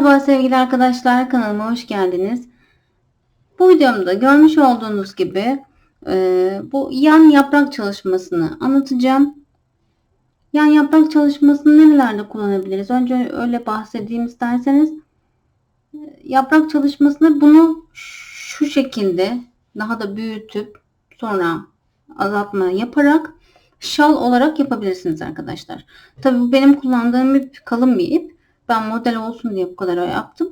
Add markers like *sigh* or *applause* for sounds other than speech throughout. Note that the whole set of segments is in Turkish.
Merhaba sevgili arkadaşlar kanalıma hoş geldiniz. Bu videomda görmüş olduğunuz gibi e, bu yan yaprak çalışmasını anlatacağım. Yan yaprak çalışmasını nerelerde kullanabiliriz? Önce öyle bahsedeyim isterseniz. Yaprak çalışmasını bunu şu şekilde daha da büyütüp sonra azaltma yaparak şal olarak yapabilirsiniz arkadaşlar. Tabii bu benim kullandığım ip kalın bir ip. Ben model olsun diye bu kadar yaptım.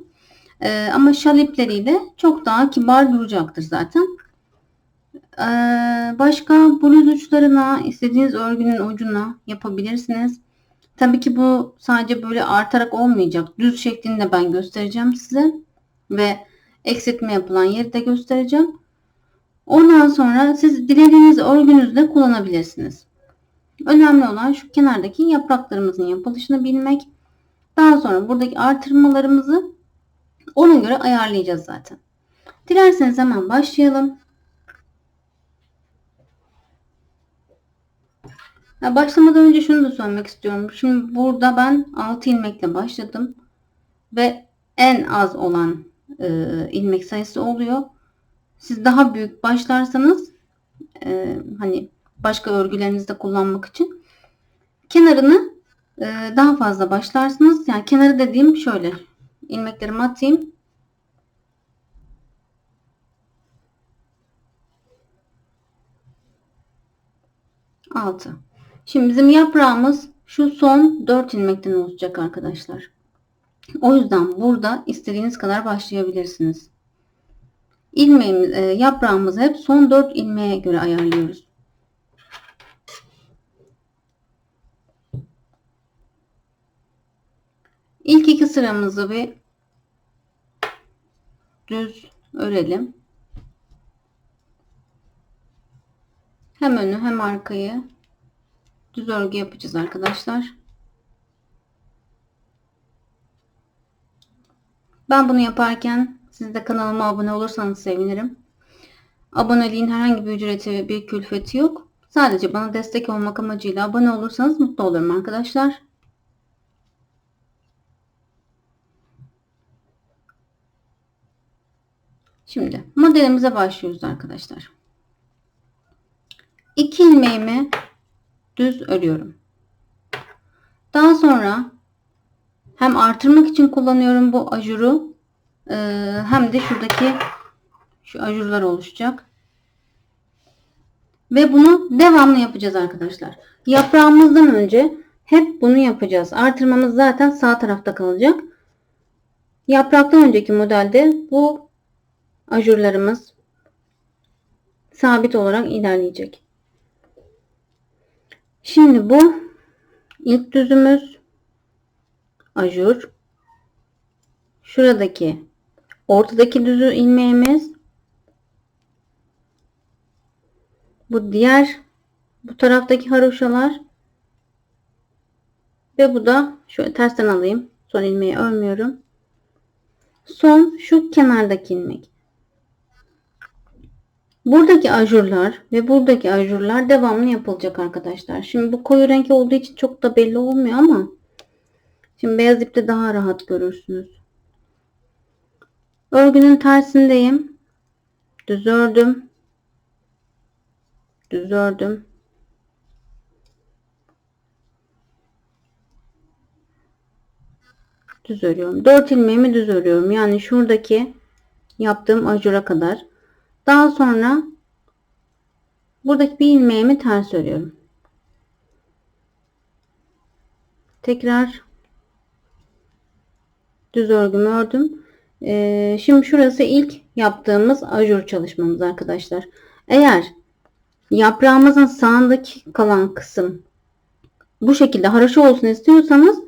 Ee, ama şal ipleriyle çok daha kibar duracaktır zaten. Ee, başka bluz uçlarına istediğiniz örgünün ucuna yapabilirsiniz. Tabii ki bu sadece böyle artarak olmayacak. Düz şeklinde ben göstereceğim size. Ve eksiltme yapılan yeri de göstereceğim. Ondan sonra siz dilediğiniz örgünüzde kullanabilirsiniz. Önemli olan şu kenardaki yapraklarımızın yapılışını bilmek. Daha sonra buradaki artırmalarımızı ona göre ayarlayacağız zaten. Dilerseniz hemen başlayalım. Ya başlamadan önce şunu da söylemek istiyorum. Şimdi burada ben 6 ilmekle başladım. Ve en az olan e, ilmek sayısı oluyor. Siz daha büyük başlarsanız e, hani başka örgülerinizde kullanmak için kenarını daha fazla başlarsınız. Yani kenarı dediğim şöyle. ilmeklerimi atayım. Altı. Şimdi bizim yaprağımız şu son 4 ilmekten olacak arkadaşlar. O yüzden burada istediğiniz kadar başlayabilirsiniz. İlmeğimiz, e, yaprağımızı hep son 4 ilmeğe göre ayarlıyoruz. İlk iki sıramızı bir düz örelim. Hem önü hem arkayı düz örgü yapacağız arkadaşlar. Ben bunu yaparken siz de kanalıma abone olursanız sevinirim. Aboneliğin herhangi bir ücreti bir külfeti yok. Sadece bana destek olmak amacıyla abone olursanız mutlu olurum arkadaşlar. Şimdi modelimize başlıyoruz arkadaşlar. 2 ilmeğimi düz örüyorum. Daha sonra hem artırmak için kullanıyorum bu ajuru e, hem de şuradaki şu ajurlar oluşacak. Ve bunu devamlı yapacağız arkadaşlar. Yaprağımızdan önce hep bunu yapacağız. Artırmamız zaten sağ tarafta kalacak. Yapraktan önceki modelde bu ajurlarımız sabit olarak ilerleyecek. Şimdi bu ilk düzümüz ajur. Şuradaki ortadaki düzü ilmeğimiz bu diğer bu taraftaki haroşalar ve bu da şöyle tersten alayım. Son ilmeği örmüyorum. Son şu kenardaki ilmek. Buradaki ajurlar ve buradaki ajurlar devamlı yapılacak arkadaşlar. Şimdi bu koyu renk olduğu için çok da belli olmuyor ama şimdi beyaz ipte daha rahat görürsünüz. Örgünün tersindeyim. Düz ördüm. Düz ördüm. Düz örüyorum. 4 ilmeğimi düz örüyorum. Yani şuradaki yaptığım ajura kadar. Daha sonra buradaki bir ilmeğimi ters örüyorum. Tekrar düz örgümü ördüm. Ee, şimdi şurası ilk yaptığımız ajur çalışmamız arkadaşlar. Eğer yaprağımızın sağındaki kalan kısım bu şekilde haraşo olsun istiyorsanız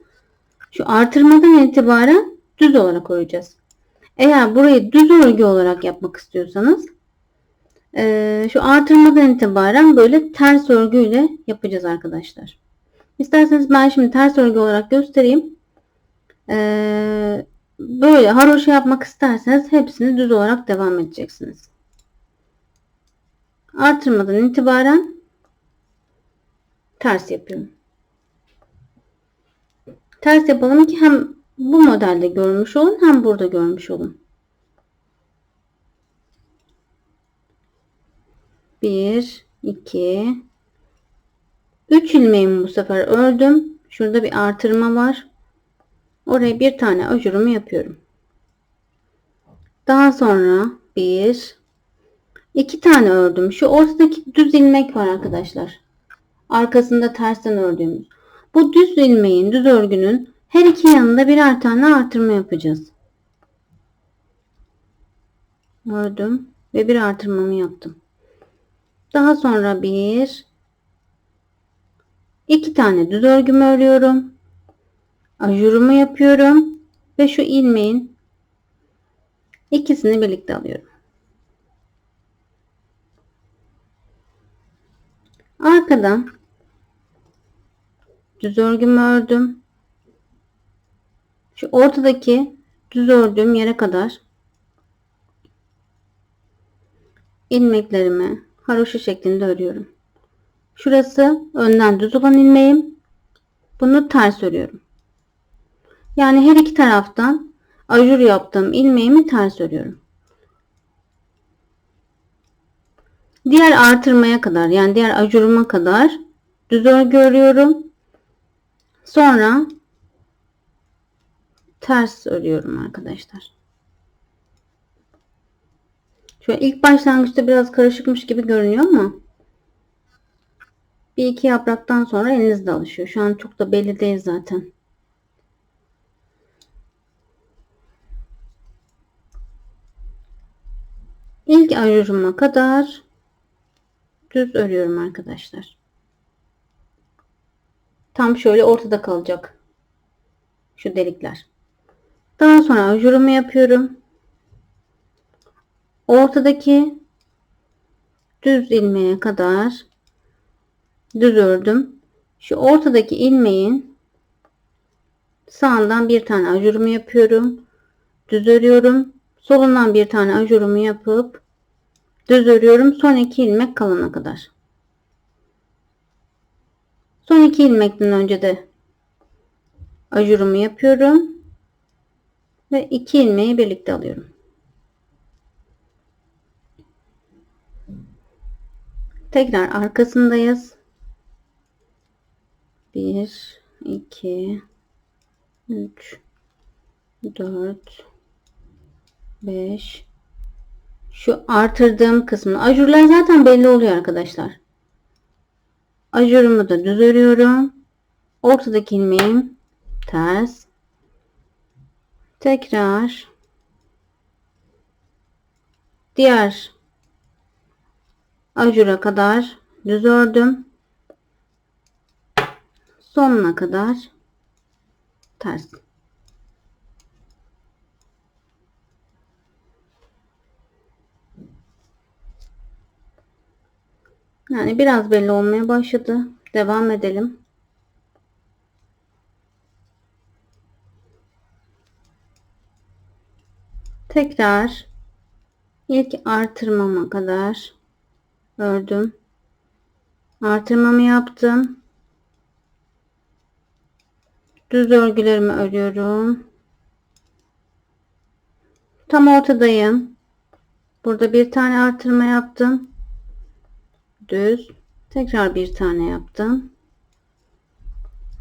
şu artırmadan itibaren düz olarak öreceğiz. Eğer burayı düz örgü olarak yapmak istiyorsanız ee, şu artırmadan itibaren böyle ters örgüyle yapacağız arkadaşlar. İsterseniz ben şimdi ters örgü olarak göstereyim. Ee, böyle haroşa yapmak isterseniz hepsini düz olarak devam edeceksiniz. Artırmadan itibaren ters yapıyorum. Ters yapalım ki hem bu modelde görmüş olun hem burada görmüş olun. Bir, iki, üç ilmeğimi bu sefer ördüm. Şurada bir artırma var. Oraya bir tane ajurumu yapıyorum. Daha sonra bir, iki tane ördüm. Şu ortadaki düz ilmek var arkadaşlar. Arkasında tersten ördüğümüz. Bu düz ilmeğin, düz örgünün her iki yanında birer tane artırma yapacağız. Ördüm ve bir artırmamı yaptım. Daha sonra bir, iki tane düz örgümü örüyorum. Ajurumu yapıyorum ve şu ilmeğin ikisini birlikte alıyorum. Arkadan düz örgümü ördüm. Şu ortadaki düz ördüğüm yere kadar ilmeklerimi haroşa şeklinde örüyorum. Şurası önden düz olan ilmeğim. Bunu ters örüyorum. Yani her iki taraftan ajur yaptığım ilmeğimi ters örüyorum. Diğer artırmaya kadar yani diğer ajuruma kadar düz örgü örüyorum. Sonra ters örüyorum arkadaşlar. Şu ilk başlangıçta biraz karışıkmış gibi görünüyor ama bir iki yapraktan sonra elinizde alışıyor. Şu an çok da belli değil zaten. İlk ajuruma kadar düz örüyorum arkadaşlar. Tam şöyle ortada kalacak. Şu delikler. Daha sonra ajurumu yapıyorum. Ortadaki düz ilmeğe kadar düz ördüm. Şu ortadaki ilmeğin sağından bir tane ajurumu yapıyorum. Düz örüyorum. Solundan bir tane ajurumu yapıp düz örüyorum. Son iki ilmek kalana kadar. Son iki ilmekten önce de ajurumu yapıyorum. Ve iki ilmeği birlikte alıyorum. Tekrar arkasındayız. 1 2 3 4 5 şu artırdığım kısmı ajurlar zaten belli oluyor arkadaşlar. Ajurumu da düz örüyorum. Ortadaki ilmeğim ters. Tekrar diğer ajura kadar düz ördüm. Sonuna kadar ters. Yani biraz belli olmaya başladı. Devam edelim. Tekrar ilk artırmama kadar ördüm. Artırmamı yaptım. Düz örgülerimi örüyorum. Tam ortadayım. Burada bir tane artırma yaptım düz tekrar bir tane yaptım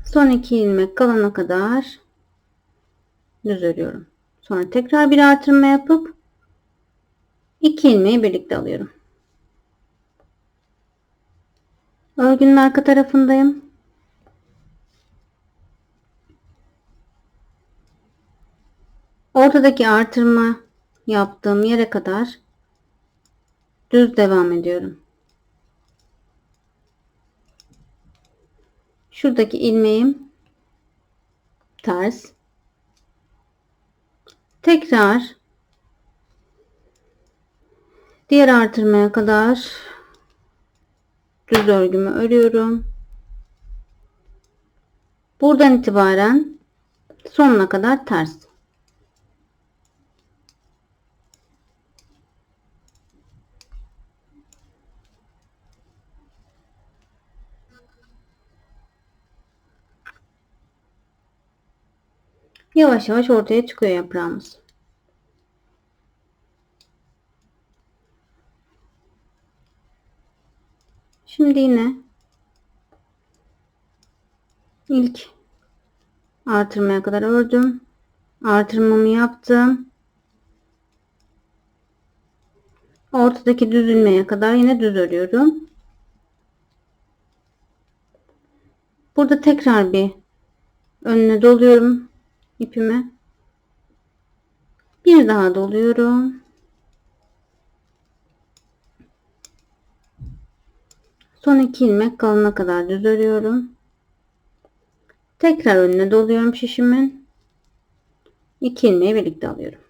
son iki ilmek kalana kadar düz örüyorum sonra tekrar bir artırma yapıp iki ilmeği birlikte alıyorum örgünün arka tarafındayım ortadaki artırma yaptığım yere kadar düz devam ediyorum Şuradaki ilmeğim ters. Tekrar diğer artırmaya kadar düz örgümü örüyorum. Buradan itibaren sonuna kadar ters. Yavaş yavaş ortaya çıkıyor yaprağımız. Şimdi yine ilk artırmaya kadar ördüm. Artırmamı yaptım. Ortadaki düz ilmeğe kadar yine düz örüyorum. Burada tekrar bir önüne doluyorum ipimi. Bir daha doluyorum. Son iki ilmek kalana kadar düz örüyorum. Tekrar önüne doluyorum şişimin. İki ilmeği birlikte alıyorum.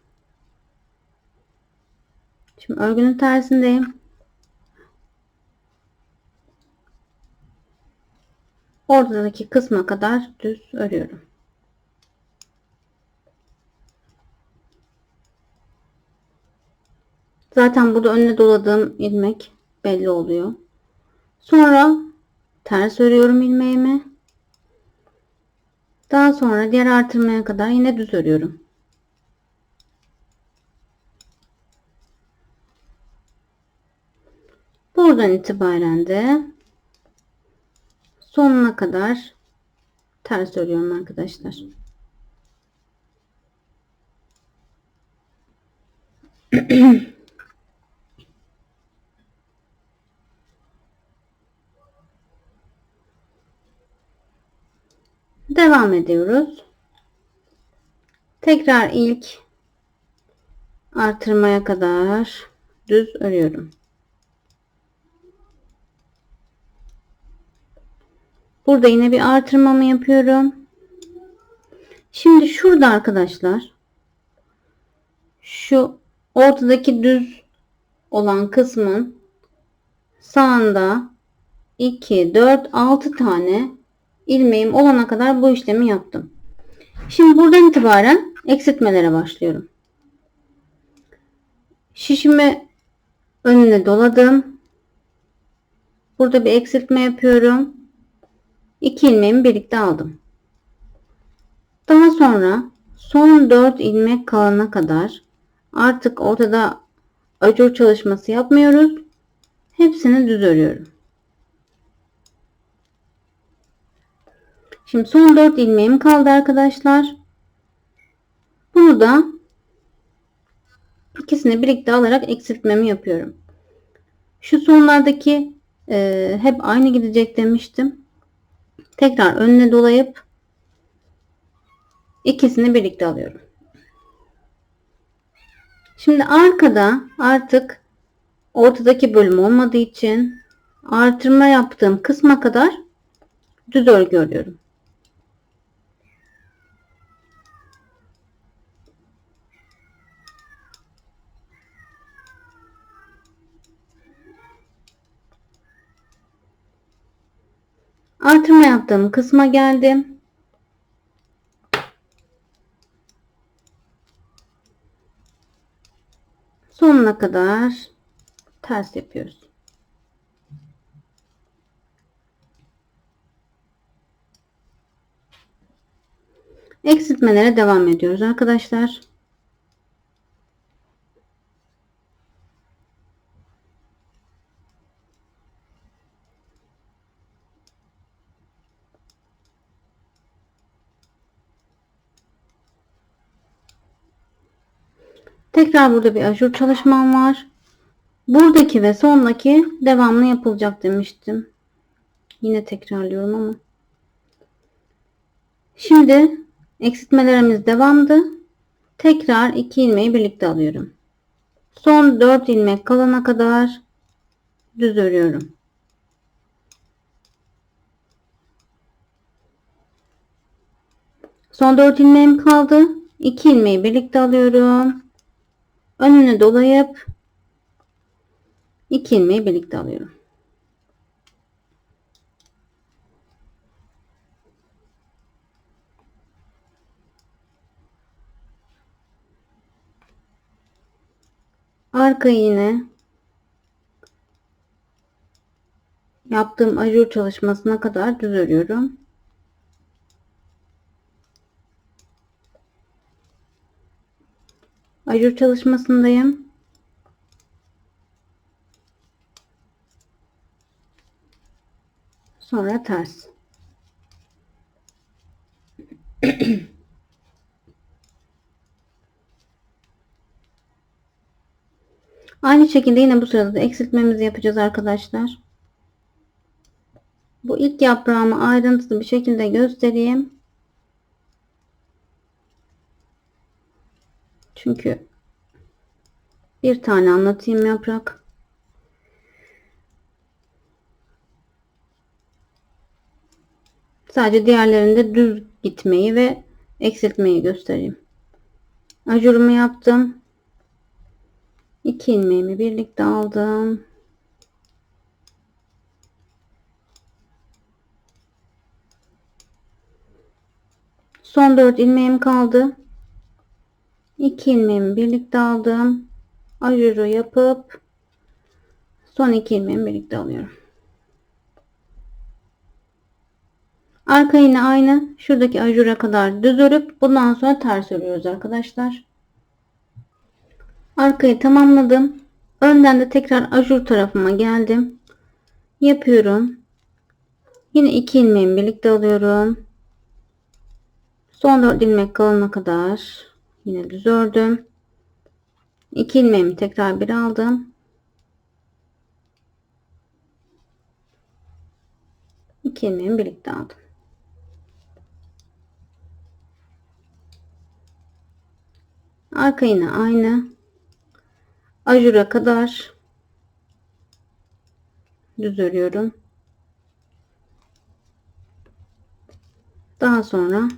Şimdi örgünün tersindeyim. Ortadaki kısma kadar düz örüyorum. Zaten burada önüne doladığım ilmek belli oluyor. Sonra ters örüyorum ilmeğimi. Daha sonra diğer artırmaya kadar yine düz örüyorum. Buradan itibaren de sonuna kadar ters örüyorum arkadaşlar. *clears throat* Devam ediyoruz. Tekrar ilk artırmaya kadar düz örüyorum. Burada yine bir artırmamı yapıyorum. Şimdi şurada arkadaşlar şu ortadaki düz olan kısmın sağında 2 4 6 tane ilmeğim olana kadar bu işlemi yaptım. Şimdi buradan itibaren eksiltmelere başlıyorum. Şişimi önüne doladım. Burada bir eksiltme yapıyorum. 2 ilmeğimi birlikte aldım. Daha sonra son 4 ilmek kalana kadar artık ortada acur çalışması yapmıyoruz. Hepsini düz örüyorum. Şimdi son 4 ilmeğim kaldı arkadaşlar. Bunu da ikisini birlikte alarak eksiltmemi yapıyorum. Şu sonlardaki e, hep aynı gidecek demiştim. Tekrar önüne dolayıp ikisini birlikte alıyorum. Şimdi arkada artık ortadaki bölüm olmadığı için artırma yaptığım kısma kadar düz örgü örüyorum. Artırma yaptığım kısma geldim. Sonuna kadar ters yapıyoruz. Eksiltmelere devam ediyoruz arkadaşlar. Tekrar burada bir ajur çalışmam var. Buradaki ve sondaki devamlı yapılacak demiştim. Yine tekrarlıyorum ama. Şimdi eksiltmelerimiz devamdı. Tekrar iki ilmeği birlikte alıyorum. Son 4 ilmek kalana kadar düz örüyorum. Son 4 ilmeğim kaldı. 2 ilmeği birlikte alıyorum önünü dolayıp iki ilmeği birlikte alıyorum. Arka iğne yaptığım ajur çalışmasına kadar düz örüyorum. Ajur çalışmasındayım. Sonra ters. *clears throat* Aynı şekilde yine bu sırada da eksiltmemizi yapacağız arkadaşlar. Bu ilk yaprağımı ayrıntılı bir şekilde göstereyim. Çünkü bir tane anlatayım yaprak. Sadece diğerlerinde düz gitmeyi ve eksiltmeyi göstereyim. Ajurumu yaptım. İki ilmeğimi birlikte aldım. Son 4 ilmeğim kaldı. 2 ilmeğimi birlikte aldım. Ajuru yapıp son 2 ilmeğimi birlikte alıyorum. Arka yine aynı. Şuradaki ajura kadar düz örüp bundan sonra ters örüyoruz arkadaşlar. Arkayı tamamladım. Önden de tekrar ajur tarafıma geldim. Yapıyorum. Yine 2 ilmeğimi birlikte alıyorum. Son 4 ilmek kalana kadar yine düz ördüm. 2 ilmeğimi tekrar bir aldım. 2 ilmeğimi birlikte aldım. Arka yine aynı. Ajura kadar düz örüyorum. Daha sonra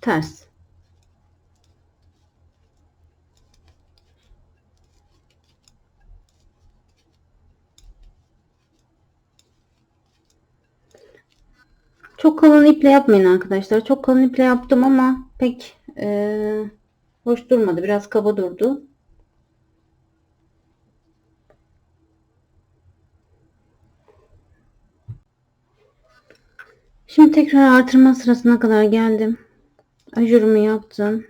ters. Çok kalın iple yapmayın arkadaşlar. Çok kalın iple yaptım ama pek e, hoş durmadı. Biraz kaba durdu. Şimdi tekrar artırma sırasına kadar geldim. Ajurumu yaptım.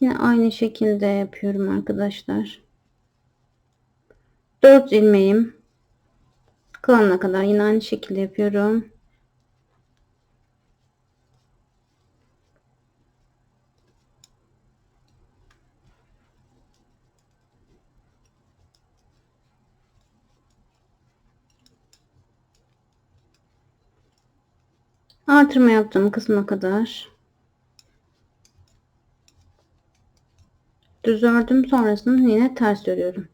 Yine aynı şekilde yapıyorum arkadaşlar. 4 ilmeğim kalana kadar yine aynı şekilde yapıyorum. Artırma yaptığım kısma kadar düz ördüm. Sonrasında yine ters örüyorum.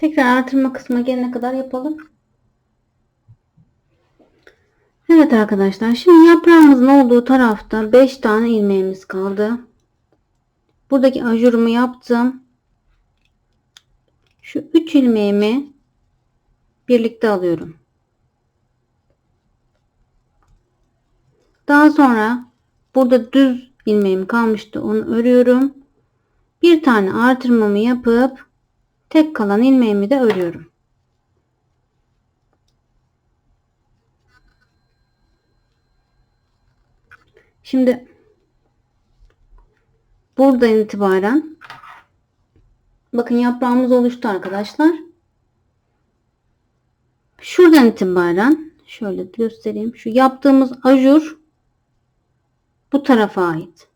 Tekrar artırma kısmına gelene kadar yapalım. Evet arkadaşlar. Şimdi yaprağımızın olduğu tarafta 5 tane ilmeğimiz kaldı. Buradaki ajurumu yaptım. Şu 3 ilmeğimi birlikte alıyorum. Daha sonra burada düz ilmeğim kalmıştı. Onu örüyorum. Bir tane artırmamı yapıp tek kalan ilmeğimi de örüyorum. Şimdi buradan itibaren bakın yaprağımız oluştu arkadaşlar. Şuradan itibaren şöyle göstereyim. Şu yaptığımız ajur bu tarafa ait.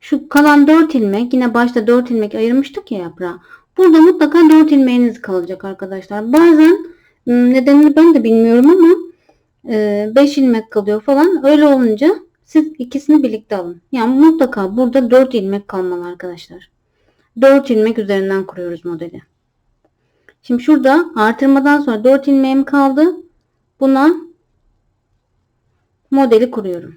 Şu kalan 4 ilmek yine başta 4 ilmek ayırmıştık ya yaprağa. Burada mutlaka 4 ilmeğiniz kalacak arkadaşlar. Bazen nedenini ben de bilmiyorum ama 5 ilmek kalıyor falan. Öyle olunca siz ikisini birlikte alın. Yani mutlaka burada 4 ilmek kalmalı arkadaşlar. 4 ilmek üzerinden kuruyoruz modeli. Şimdi şurada artırmadan sonra 4 ilmeğim kaldı. Buna modeli kuruyorum.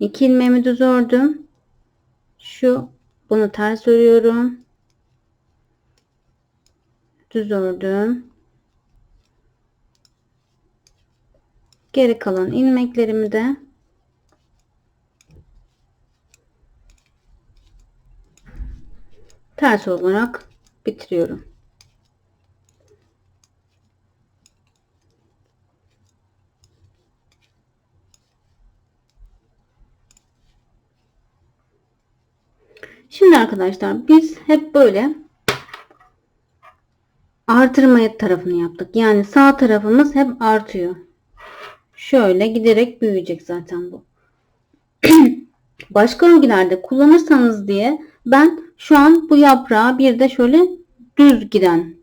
2 ilmeğimi düz ördüm. Şu bunu ters örüyorum. Düz ördüm. Geri kalan ilmeklerimi de ters olarak bitiriyorum. Şimdi arkadaşlar biz hep böyle artırma tarafını yaptık. Yani sağ tarafımız hep artıyor. Şöyle giderek büyüyecek zaten bu. *clears throat* Başka örgülerde kullanırsanız diye ben şu an bu yaprağı bir de şöyle düz giden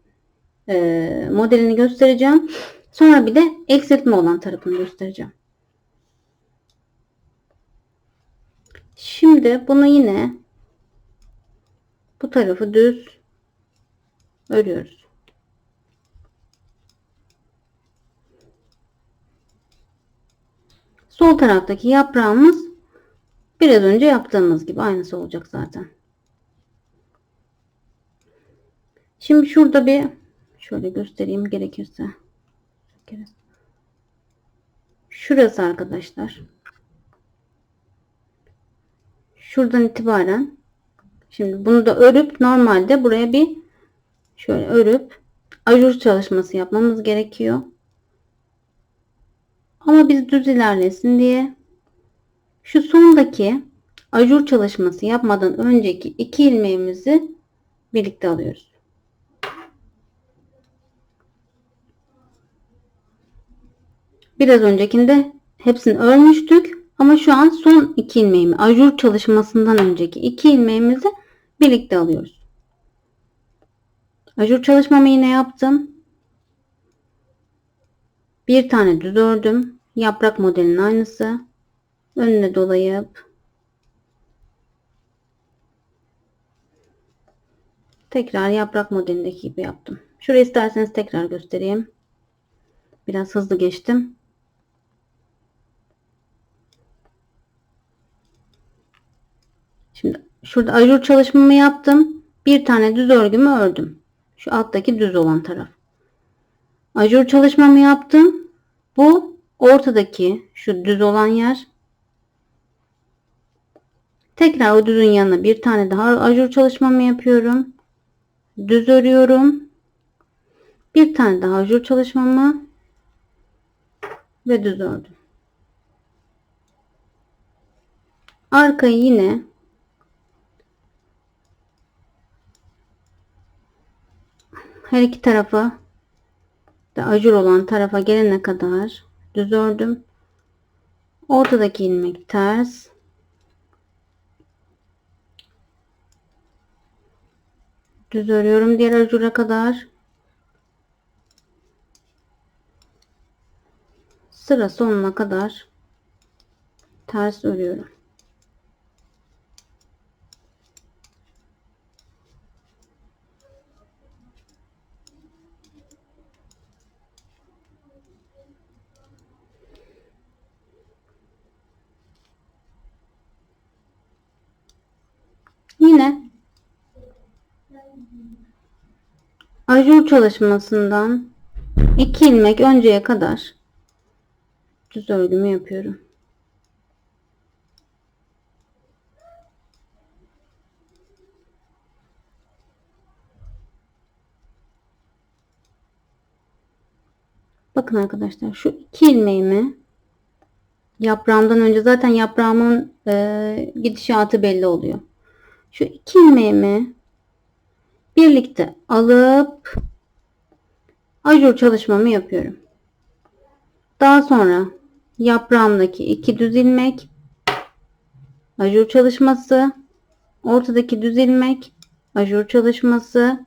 e, modelini göstereceğim. Sonra bir de eksiltme olan tarafını göstereceğim. Şimdi bunu yine bu tarafı düz örüyoruz. Sol taraftaki yaprağımız biraz önce yaptığımız gibi aynısı olacak zaten. Şimdi şurada bir şöyle göstereyim gerekirse. Şurası arkadaşlar. Şuradan itibaren şimdi bunu da örüp normalde buraya bir şöyle örüp ajur çalışması yapmamız gerekiyor. Ama biz düz ilerlesin diye şu sondaki ajur çalışması yapmadan önceki iki ilmeğimizi birlikte alıyoruz. Biraz öncekinde hepsini örmüştük. Ama şu an son iki ilmeğimi ajur çalışmasından önceki iki ilmeğimizi birlikte alıyoruz. Ajur çalışmamı yine yaptım. Bir tane düz ördüm. Yaprak modelinin aynısı. Önüne dolayıp tekrar yaprak modelindeki gibi yaptım. Şurayı isterseniz tekrar göstereyim. Biraz hızlı geçtim. Şimdi şurada ajur çalışmamı yaptım. Bir tane düz örgümü ördüm. Şu alttaki düz olan taraf. Ajur çalışmamı yaptım. Bu ortadaki şu düz olan yer. Tekrar o düzün yanına bir tane daha ajur çalışmamı yapıyorum. Düz örüyorum. Bir tane daha ajur çalışmamı ve düz ördüm. Arkayı yine her iki tarafı da ajur olan tarafa gelene kadar düz ördüm. Ortadaki ilmek ters. Düz örüyorum diğer ajura kadar. Sıra sonuna kadar ters örüyorum. Yine ajur çalışmasından 2 ilmek önceye kadar düz örgümü yapıyorum. Bakın arkadaşlar şu iki ilmeğimi yaprağımdan önce zaten yaprağımın e, gidişatı belli oluyor. Şu iki ilmeğimi birlikte alıp ajur çalışmamı yapıyorum. Daha sonra yaprağımdaki iki düz ilmek ajur çalışması ortadaki düz ilmek ajur çalışması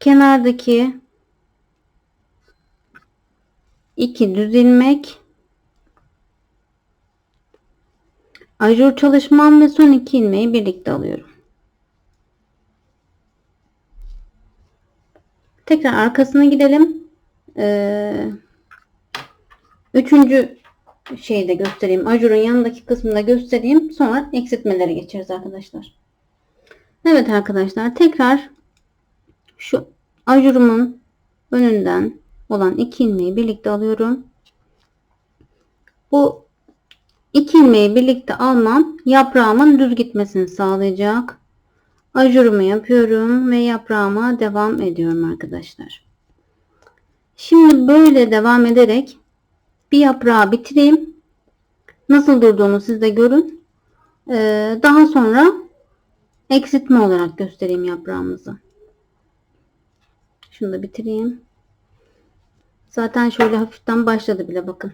kenardaki iki düz ilmek ajur çalışmam ve son iki ilmeği birlikte alıyorum. Tekrar arkasına gidelim. Ee, üçüncü şeyi de göstereyim. Ajurun yanındaki kısmını da göstereyim. Sonra eksiltmelere geçeriz arkadaşlar. Evet arkadaşlar tekrar şu ajurumun önünden olan iki ilmeği birlikte alıyorum. Bu iki ilmeği birlikte almam yaprağımın düz gitmesini sağlayacak. Ajurumu yapıyorum ve yaprağıma devam ediyorum arkadaşlar. Şimdi böyle devam ederek bir yaprağı bitireyim. Nasıl durduğunu siz de görün. Ee, daha sonra eksiltme olarak göstereyim yaprağımızı. Şunu da bitireyim. Zaten şöyle hafiften başladı bile bakın.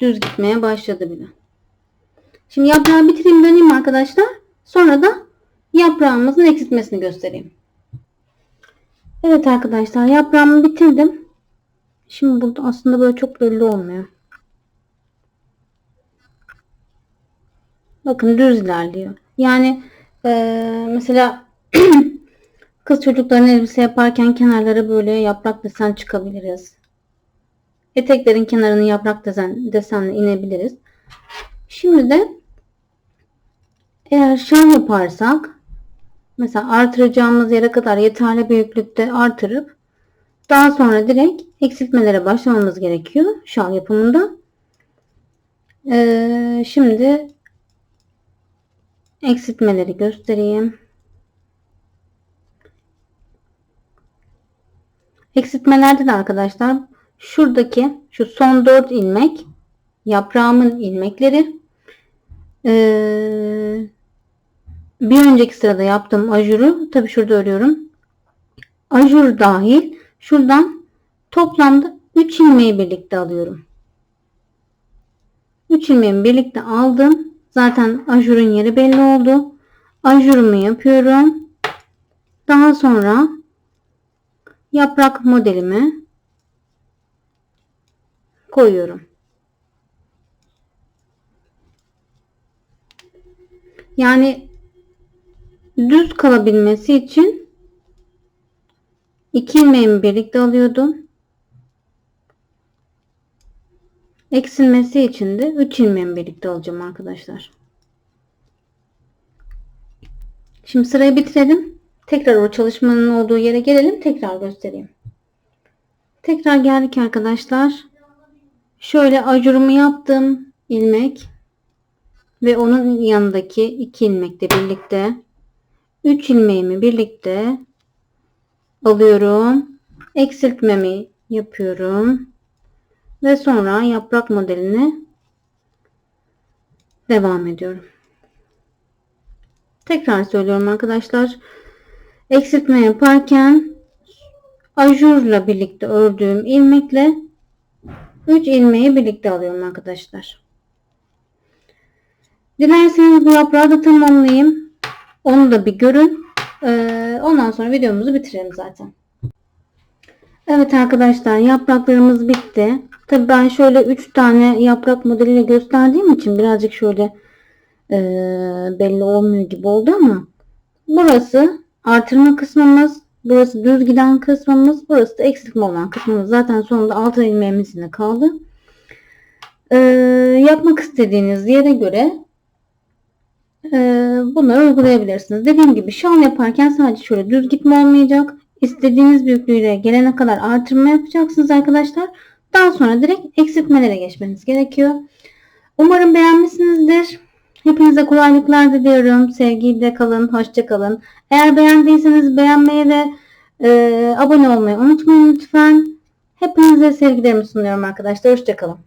Düz gitmeye başladı bile. Şimdi yaprağı bitireyim döneyim arkadaşlar. Sonra da yaprağımızın eksiltmesini göstereyim. Evet arkadaşlar yaprağımı bitirdim. Şimdi burada aslında böyle çok belli olmuyor. Bakın düz ilerliyor. Yani eee, mesela *clears throat* kız çocukların elbise yaparken kenarlara böyle yaprak desen çıkabiliriz. Eteklerin kenarını yaprak desen, desenle inebiliriz. Şimdi de eğer şal yaparsak mesela artıracağımız yere kadar yeterli büyüklükte artırıp daha sonra direkt eksiltmelere başlamamız gerekiyor şal yapımında. Ee, şimdi eksiltmeleri göstereyim. Eksiltmelerde de arkadaşlar şuradaki şu son 4 ilmek yaprağımın ilmekleri ee, bir önceki sırada yaptığım ajuru tabi şurada örüyorum. Ajur dahil şuradan toplamda 3 ilmeği birlikte alıyorum. 3 ilmeğimi birlikte aldım. Zaten ajurun yeri belli oldu. Ajurumu yapıyorum. Daha sonra yaprak modelimi koyuyorum. Yani düz kalabilmesi için iki ilmeğimi birlikte alıyordum. Eksilmesi için de 3 ilmeğimi birlikte alacağım arkadaşlar. Şimdi sırayı bitirelim. Tekrar o çalışmanın olduğu yere gelelim. Tekrar göstereyim. Tekrar geldik arkadaşlar. Şöyle ajurumu yaptım. ilmek ve onun yanındaki iki ilmekle birlikte 3 ilmeğimi birlikte alıyorum. Eksiltmemi yapıyorum. Ve sonra yaprak modelini devam ediyorum. Tekrar söylüyorum arkadaşlar. Eksiltme yaparken ajurla birlikte ördüğüm ilmekle 3 ilmeği birlikte alıyorum arkadaşlar. Dilerseniz bu yaprağı da tamamlayayım. Onu da bir görün. Ee, ondan sonra videomuzu bitirelim zaten. Evet arkadaşlar yapraklarımız bitti. Tabi ben şöyle 3 tane yaprak modeliyle gösterdiğim için birazcık şöyle e, belli olmuyor gibi oldu ama burası artırma kısmımız. Burası düz giden kısmımız. Burası da eksiltme olan kısmımız. Zaten sonunda altı ilmeğimiz yine kaldı. E, yapmak istediğiniz yere göre e, bunları uygulayabilirsiniz. Dediğim gibi şal yaparken sadece şöyle düz gitme olmayacak. İstediğiniz büyüklüğe gelene kadar artırma yapacaksınız arkadaşlar. Daha sonra direkt eksiltmelere geçmeniz gerekiyor. Umarım beğenmişsinizdir. Hepinize kolaylıklar diliyorum. Sevgiyle kalın, hoşça kalın. Eğer beğendiyseniz beğenmeyi ve e, abone olmayı unutmayın lütfen. Hepinize sevgilerimi sunuyorum arkadaşlar. Hoşça kalın.